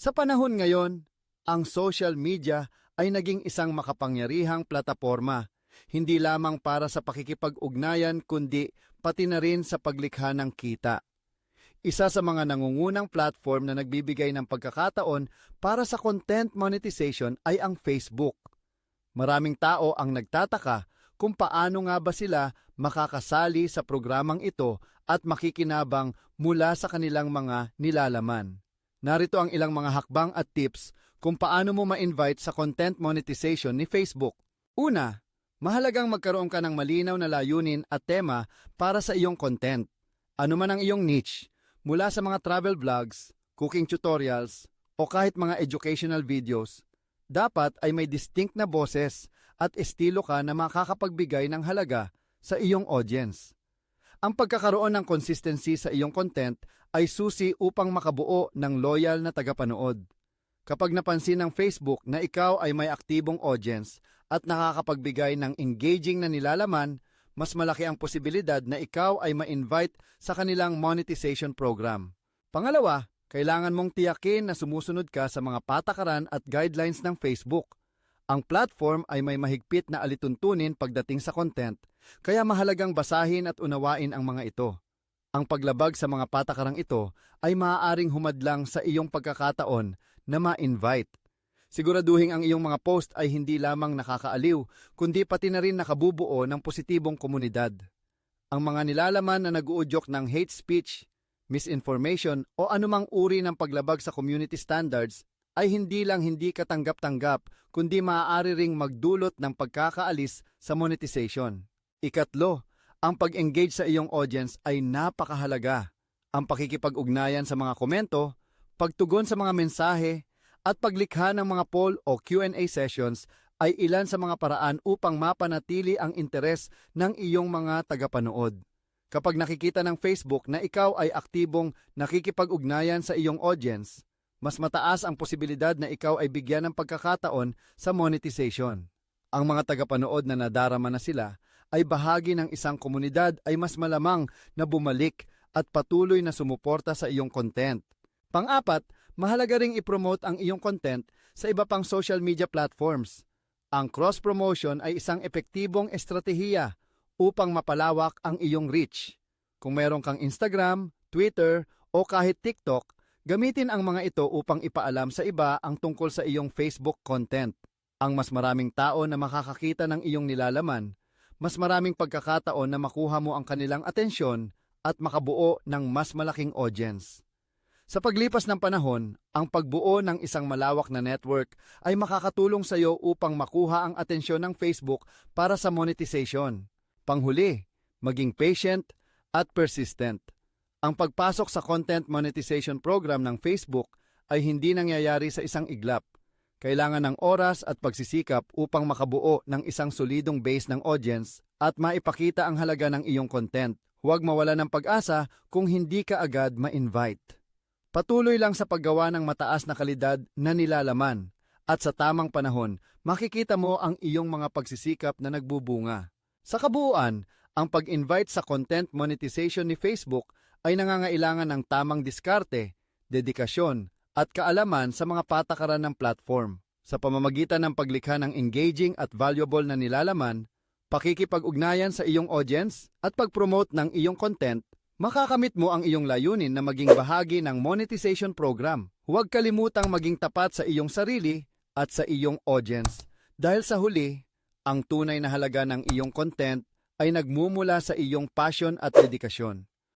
Sa panahon ngayon, ang social media ay naging isang makapangyarihang plataporma, hindi lamang para sa pakikipag-ugnayan kundi pati na rin sa paglikha ng kita. Isa sa mga nangungunang platform na nagbibigay ng pagkakataon para sa content monetization ay ang Facebook. Maraming tao ang nagtataka kung paano nga ba sila makakasali sa programang ito at makikinabang mula sa kanilang mga nilalaman. Narito ang ilang mga hakbang at tips kung paano mo ma-invite sa content monetization ni Facebook. Una, mahalagang magkaroon ka ng malinaw na layunin at tema para sa iyong content. Ano man ang iyong niche, mula sa mga travel vlogs, cooking tutorials, o kahit mga educational videos, dapat ay may distinct na boses at estilo ka na makakapagbigay ng halaga sa iyong audience. Ang pagkakaroon ng consistency sa iyong content ay susi upang makabuo ng loyal na tagapanood. Kapag napansin ng Facebook na ikaw ay may aktibong audience at nakakapagbigay ng engaging na nilalaman, mas malaki ang posibilidad na ikaw ay ma-invite sa kanilang monetization program. Pangalawa, kailangan mong tiyakin na sumusunod ka sa mga patakaran at guidelines ng Facebook. Ang platform ay may mahigpit na alituntunin pagdating sa content, kaya mahalagang basahin at unawain ang mga ito. Ang paglabag sa mga patakarang ito ay maaaring humadlang sa iyong pagkakataon na ma-invite. Siguraduhin ang iyong mga post ay hindi lamang nakakaaliw, kundi pati na rin nakabubuo ng positibong komunidad. Ang mga nilalaman na nag-uudyok ng hate speech, misinformation o anumang uri ng paglabag sa community standards ay hindi lang hindi katanggap-tanggap kundi maaari ring magdulot ng pagkakaalis sa monetization. Ikatlo, ang pag-engage sa iyong audience ay napakahalaga. Ang pakikipag-ugnayan sa mga komento, pagtugon sa mga mensahe, at paglikha ng mga poll o Q&A sessions ay ilan sa mga paraan upang mapanatili ang interes ng iyong mga tagapanood. Kapag nakikita ng Facebook na ikaw ay aktibong nakikipag-ugnayan sa iyong audience, mas mataas ang posibilidad na ikaw ay bigyan ng pagkakataon sa monetization. Ang mga tagapanood na nadarama na sila ay bahagi ng isang komunidad ay mas malamang na bumalik at patuloy na sumuporta sa iyong content. Pang-apat, mahalaga ring i-promote ang iyong content sa iba pang social media platforms. Ang cross-promotion ay isang epektibong estratehiya upang mapalawak ang iyong reach. Kung meron kang Instagram, Twitter, o kahit TikTok, gamitin ang mga ito upang ipaalam sa iba ang tungkol sa iyong Facebook content. Ang mas maraming tao na makakakita ng iyong nilalaman, mas maraming pagkakataon na makuha mo ang kanilang atensyon at makabuo ng mas malaking audience. Sa paglipas ng panahon, ang pagbuo ng isang malawak na network ay makakatulong sa iyo upang makuha ang atensyon ng Facebook para sa monetization. Panghuli, maging patient at persistent. Ang pagpasok sa content monetization program ng Facebook ay hindi nangyayari sa isang iglap. Kailangan ng oras at pagsisikap upang makabuo ng isang solidong base ng audience at maipakita ang halaga ng iyong content. Huwag mawala ng pag-asa kung hindi ka agad ma-invite. Patuloy lang sa paggawa ng mataas na kalidad na nilalaman at sa tamang panahon, makikita mo ang iyong mga pagsisikap na nagbubunga. Sa kabuuan, ang pag-invite sa content monetization ni Facebook ay nangangailangan ng tamang diskarte, dedikasyon, at kaalaman sa mga patakaran ng platform. Sa pamamagitan ng paglikha ng engaging at valuable na nilalaman, pakikipag-ugnayan sa iyong audience at pag-promote ng iyong content, makakamit mo ang iyong layunin na maging bahagi ng monetization program. Huwag kalimutang maging tapat sa iyong sarili at sa iyong audience. Dahil sa huli, ang tunay na halaga ng iyong content ay nagmumula sa iyong passion at dedikasyon.